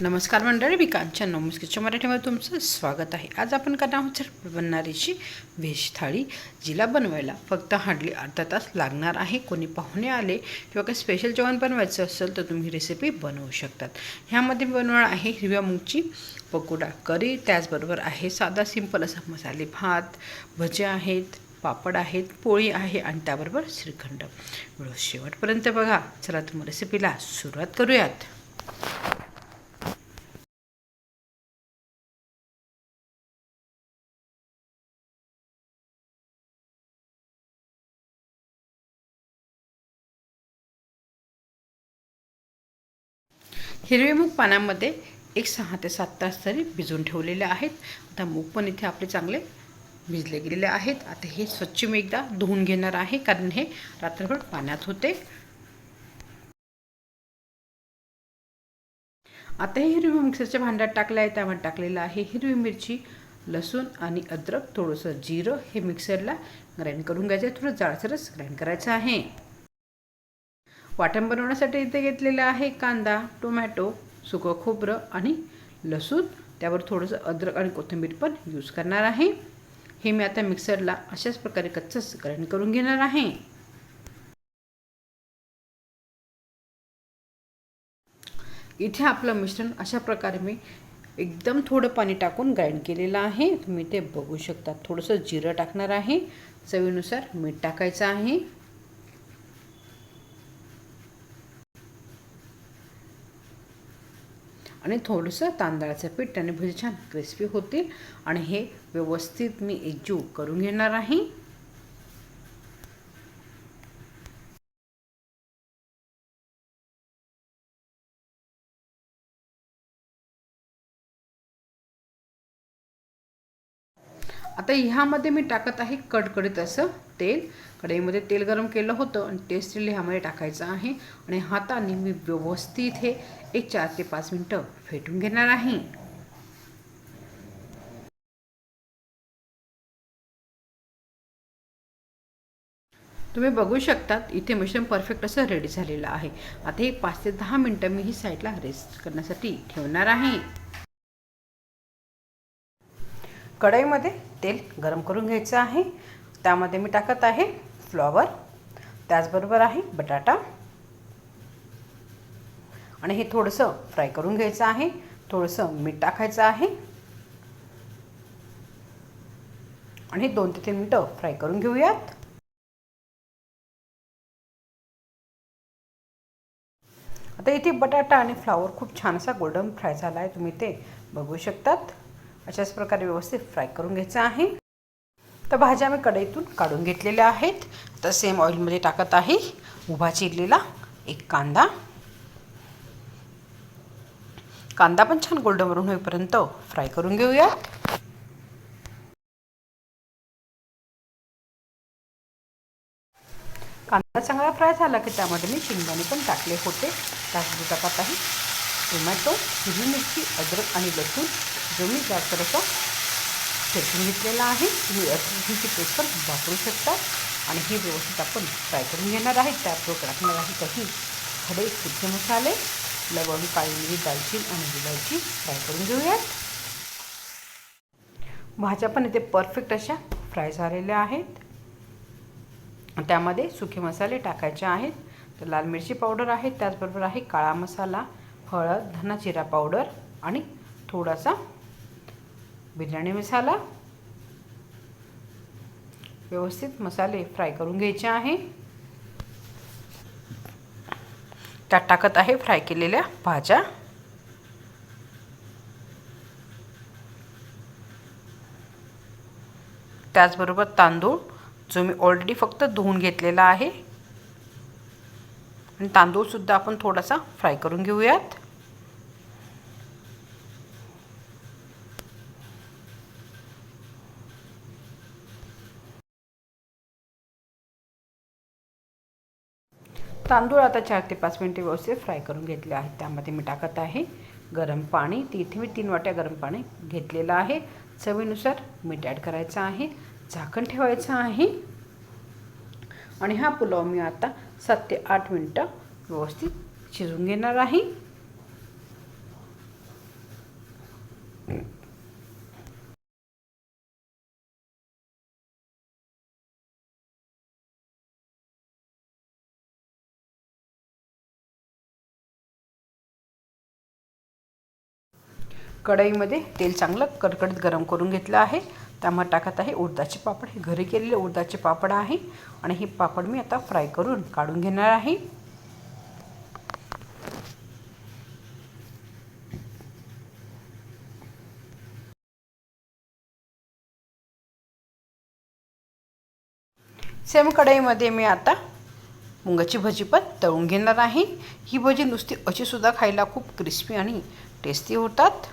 नमस्कार मंडळी मी कांचन नमस्कारच्या मराठीमध्ये तुमचं स्वागत आहे. आज आपण करणार आहोत झटपट बनणारीची व्हेज थाळी जिला बनवायला फक्त हार्डली अर्धा तास लागणार आहे. कोणी पाहुणे आले किंवा काही स्पेशल जेवण बनवायचं असेल तर तुम्ही रेसिपी बनवू शकतात. ह्यामध्ये बनवणार आहे हिरव्या मूगची पकोडा करी त्याचबरोबर आहे साधा सिंपल असा मसाले भात भज्या आहेत पापड आहेत पोळी आहे आणि त्याबरोबर श्रीखंड. व्हिडिओ शेवटपर्यंत बघा. चला तुम्ही रेसिपीला सुरुवात करूयात. हिरवे मूग पाण्यामध्ये एक सहा ते सात तास तरी भिजवून ठेवलेले आहेत. आता मूग पण इथे आपले चांगले भिजले गेलेले आहेत. आता हे स्वच्छ मी एकदा धुवून घेणार आहे कारण हे रात्रभर पाण्यात होते. आता हे हिरवी मिक्सरच्या भांड्यात टाकलं आहे त्यामध्ये टाकलेलं आहे हिरवी मिरची लसूण आणि अद्रक थोडंसं जिरं हे मिक्सरला ग्राइंड करून घ्यायचं आहे. थोडं जाडसरच ग्राइंड करायचं आहे. वाटण बनवण्यासाठी इथे घेतलेलं आहे कांदा टोमॅटो सुकं खोबरं आणि लसूण. त्यावर थोडंसं अद्रक आणि कोथिंबीर पण यूज करणार आहे. हे मी आता मिक्सरला अशाच प्रकारे कच्चंच ग्राइंड करून घेणार आहे. इथे आपलं मिश्रण अशा प्रकारे मी एकदम थोडं पाणी टाकून ग्राइंड केलेलं आहे. तुम्ही ते बघू शकता थोडंसं जिरं टाकणार आहे. चवीनुसार मीठ टाकायचं आहे. आणि थोडंसं तांदळाचं पीठ त्याने भजी छान क्रिस्पी होतील. आणि हे व्यवस्थित मी एकजीव करून घेणार आहे. आता ह्यामध्ये मी टाकत आहे कडकडीत असं तेल. कढईमध्ये तेल गरम केलं होतं आणि तेच तेल ह्यामध्ये टाकायचं आहे. आणि हाताने मी व्यवस्थित हे एक चार ते पाच मिनटं फेटून घेणार आहे. तुम्ही बघू शकतात इथे मिश्रण परफेक्ट असं रेडी झालेलं आहे. आता हे पाच ते दहा मिनटं मी ही साईडला रेस्ट करण्यासाठी ठेवणार आहे. कढईमध्ये तेल गरम करून घ्यायचं आहे. त्यामध्ये मी टाकत आहे फ्लॉवर. त्याचबरोबर आहे बटाटा. आणि हे थोडंसं फ्राय करून घ्यायचं आहे. थोडंसं मीठ टाकायचं आहे. आणि दोन ते तीन मिनटं फ्राय करून घेऊयात. आता इथे बटाटा आणि फ्लावर खूप छान असा गोल्डन फ्राय झाला आहे तुम्ही ते बघू शकतात. अशाच प्रकारे व्यवस्थित फ्राय करून घ्यायचं आहे. तर भाज्या मी कढईतून काढून घेतलेल्या आहेत. तर सेम ऑइलमध्ये टाकत आहे. उभा चिरलेला एक कांदा. कांदा पण छान गोल्डन वरून होईपर्यंत फ्राय करून घेऊया. कांदा चांगला फ्राय झाला की त्यामध्ये मी शेंगदाणे पण टाकले होते. त्यासाठी टाकत आहे टोमॅटो हिरवी मिरची अद्रक आणि लसूण जो मी जास्त असं फेटून घेतलेला आहे तुम्ही लसूणची पेपर वापरू शकता. आणि हे व्यवस्थित आपण फ्राय करून घेणार आहे. त्याबरोबर टाकणार आहे काही खडे सुके मसाले लवंग काळी मिरी दालचीन आणि विलायची फ्राय करून घेऊयात. भाज्या पण इथे परफेक्ट अशा फ्राय झालेल्या आहेत. त्यामध्ये सुके मसाले टाकायचे आहेत. तर लाल मिरची पावडर आहे त्याचबरोबर आहे काळा मसाला हळद धना जिरा पावडर आणि थोडासा बिर्याणी मसाला. व्यवस्थित मसाले फ्राय करून घ्यायचे आहे. त्यात टाकत आहे फ्राय केलेल्या भाज्या. त्याचबरोबर तांदूळ जो मी ऑलरेडी फक्त धुवून घेतलेला आहे. आणि तांदूळसुद्धा आपण थोडासा फ्राय करून घेऊयात. तांदूळ आता चार ते पाच मिनटे व्यवस्थित फ्राय करून घेतले आहेत. त्यामध्ये मी टाकत आहे गरम पाणी. तिथे मी तीन वाट्या गरम पाणी घेतलेलं आहे. चवीनुसार मीठ ॲड करायचं आहे. झाकण ठेवायचं आहे. आणि हा पुलाव मी आता सात ते आठ मिनटं व्यवस्थित शिजून घेणार आहे. कढईमध्ये तेल चांगलं कडकडीत गरम करून घेतलं आहे. त्यामध्ये टाकत आहे उडदाचे पापड. हे घरी केलेले उडदाचे पापड आहे. आणि हे पापड मी आता फ्राय करून काढून घेणार आहे. सेम कढईमध्ये मी आता मुंगाची भजी पण तळून घेणार आहे. ही भजी नुसती अशी सुद्धा खायला खूप क्रिस्पी आणि टेस्टी होतात.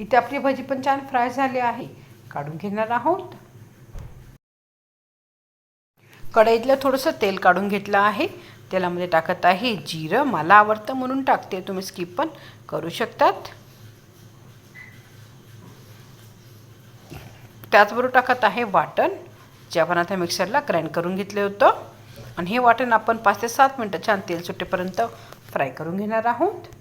इथे आपली भजी पण छान फ्राय झाली आहे. काढून घेणार आहोत. कढईतलं थोडंसं तेल काढून घेतलं आहे. तेलामध्ये टाकत आहे जिरं. मला आवडतं म्हणून टाकते. तुम्ही स्किप पण करू शकतात. त्याचबरोबर टाकत आहे वाटण. जे आपण आता मिक्सरला ग्राइंड करून घेतलं होतं. आणि हे वाटण आपण पाच ते सात मिनटं छान तेल सुटेपर्यंत फ्राय करून घेणार आहोत.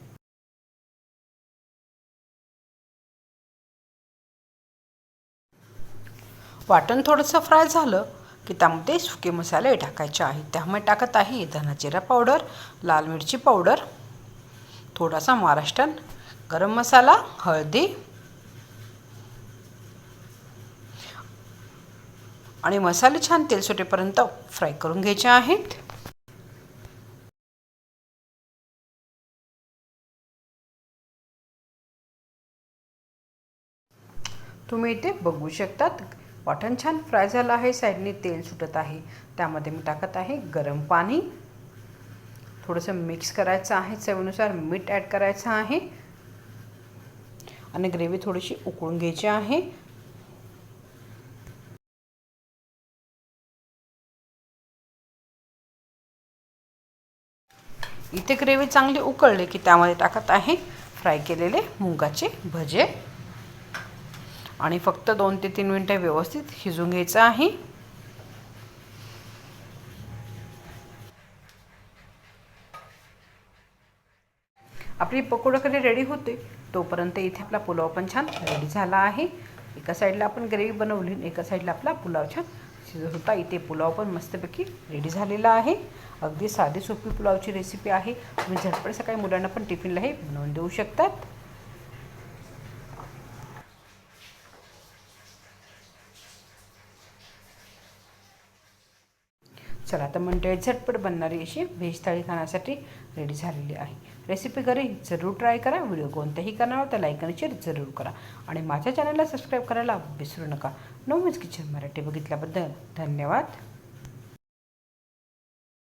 वाटण थोडंसं फ्राय झालं की त्यामध्ये सुके मसाले टाकायचे आहेत. त्यामुळे टाकत आहे धना जिरा पावडर लाल मिरची पावडर थोडासा महाराष्ट्रन गरम मसाला हळदी आणि मसाले छान तेल सुटेपर्यंत फ्राय करून घ्यायचे आहेत. तुम्ही इथे बघू शकतात वाटण छान फ्राय झालं आहे साईडने तेल सुटत आहे. त्यामध्ये मी टाकत आहे गरम पाणी. थोडंसं मिक्स करायचं आहे चवीनुसार मीठ ॲड करायचं आहे. आणि ग्रेव्ही थोडीशी उकळून घ्यायची आहे. इथे ग्रेव्ही चांगली उकळली की त्यामध्ये टाकत आहे फ्राय केलेले मुगाचे भजे. आणि फक्त दोन ते तीन मिनटं व्यवस्थित शिजून घ्यायचं आहे. आपली पकोडा रेडी होते तोपर्यंत इथे आपला पुलाव पण छान रेडी झाला आहे. एका साईडला आपण ग्रेव्ही बनवली आणि एका साईडला आपला पुलाव छान शिजत होता. इथे पुलाव पण मस्तपैकी रेडी झालेला आहे. अगदी साधी सोपी पुलावची रेसिपी आहे. तुम्ही झटपट सकाळी मुलांना पण टिफिनला हे बनवून देऊ शकतात. चला तर मंडळी झटपट बनणारी अशी व्हेज थाळी खाण्यासाठी रेडी झालेली आहे. रेसिपी घरी जरूर ट्राय करा व्हिडिओ कोणत्याही कारणावर तर लाईक आणि शेअर जरूर करा. आणि माझ्या चॅनलला सबस्क्राईब करायला विसरू नका. नो किचन मराठी बघितल्याबद्दल धन्यवाद.